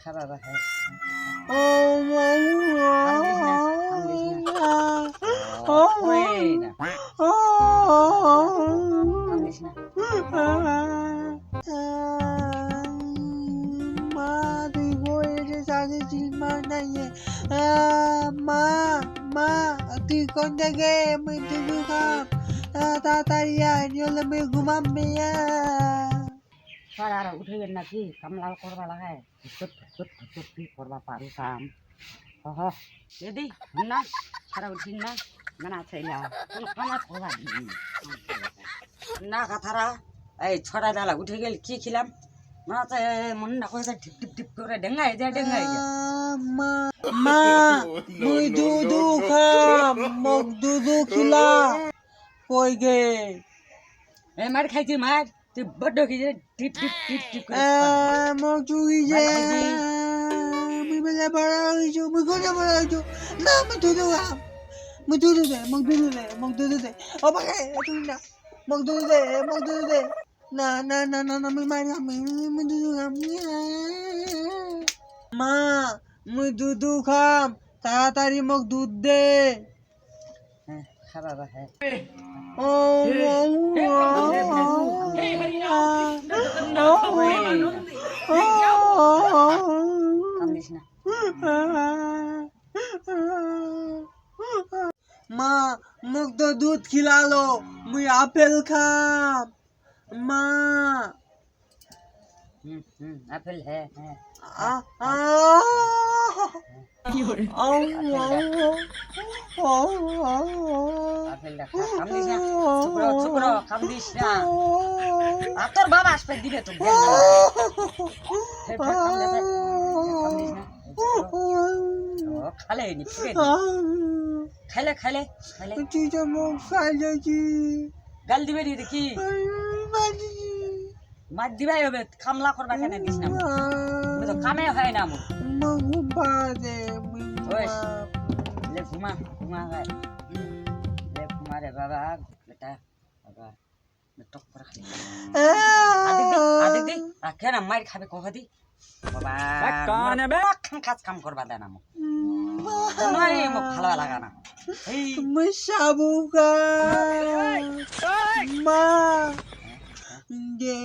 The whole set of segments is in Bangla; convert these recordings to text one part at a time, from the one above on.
খা বাবা ও ওই না কান্দিস না মা মা, তুই কোন থেকে তুই খাম তাড়াতাড়ি আয় নইলে আমি ঘুমাবে সারা আর উঠেবেন নাকি কামলা করবা লাগায় কি করবা পারু কাম? হ এদি না সারা উঠিন না না। চাইলা কোন কামা করবা না। কথারা এই ছড়া ডালা উঠে গেল কি খিলাম? মনে হচ্ছে মন না কইছে টিপ টিপ টিপ করে ডেঙ্গাই যায় ডেঙ্গাই যায়। মা মা মুই দুধু খাম মোক দুধু খিলা। কই গে? এই মার খাইছি মার। তুই বড্ড খেয়েছে টিপ টিপ টিপ টিপ করে মোক চুই যে মুই বেলা বড় হইছো মুই কোনে বড় হইছো না মুই দুধু খাম মুই দুধু দে মোক দুধু দে মোক দুধু দে ও বাকে তুই না। মোক দুধু দে মোক দুধু দে না না না না না মুই মারি খাম মুই দুধু খাম মা মুই দুধু খাম। তাড়াতাড়ি মোক দুধ দে। হ্যাঁ খা বাবা হ্যাঁ। ও কান্দিস না। মা মুখ তো দুধ খিলালো মুই আপেল খাম। মা। আপেল হ্যাঁ হ্যাঁ। তোর বাবা আসবে দিবে তো হে ফের কান্দে ফের। কান্দিস না ও খালে খাইলে খাইলে খাইলে দিবে মাছ দিবাই হবে খামলা করবা কেন দিস না তো কামে হয় না লে ঘুমা ঘুমা লে ঘুমা রে বাবা বেটা বাবা টক করে দি মাইর খাবে কহ দি? বাবা কানে বে। কাজ কাম করবা দেনা মু নয় মো ভালো লাগা না এই Masabuka Ma De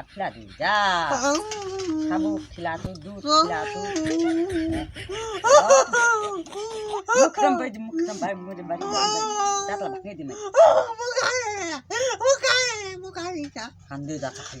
আটলা দি যা খাব খিলা তো দুধ খিলা তো মুখরম ভাই মুখরম ভাই মুঝে বাড়ি দাঁতলা ভাঙে দি মে খান দে দাঁত খাই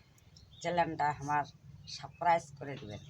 চ্যালেঞ্জটা আমার সারপ্রাইজ করে দিবেন।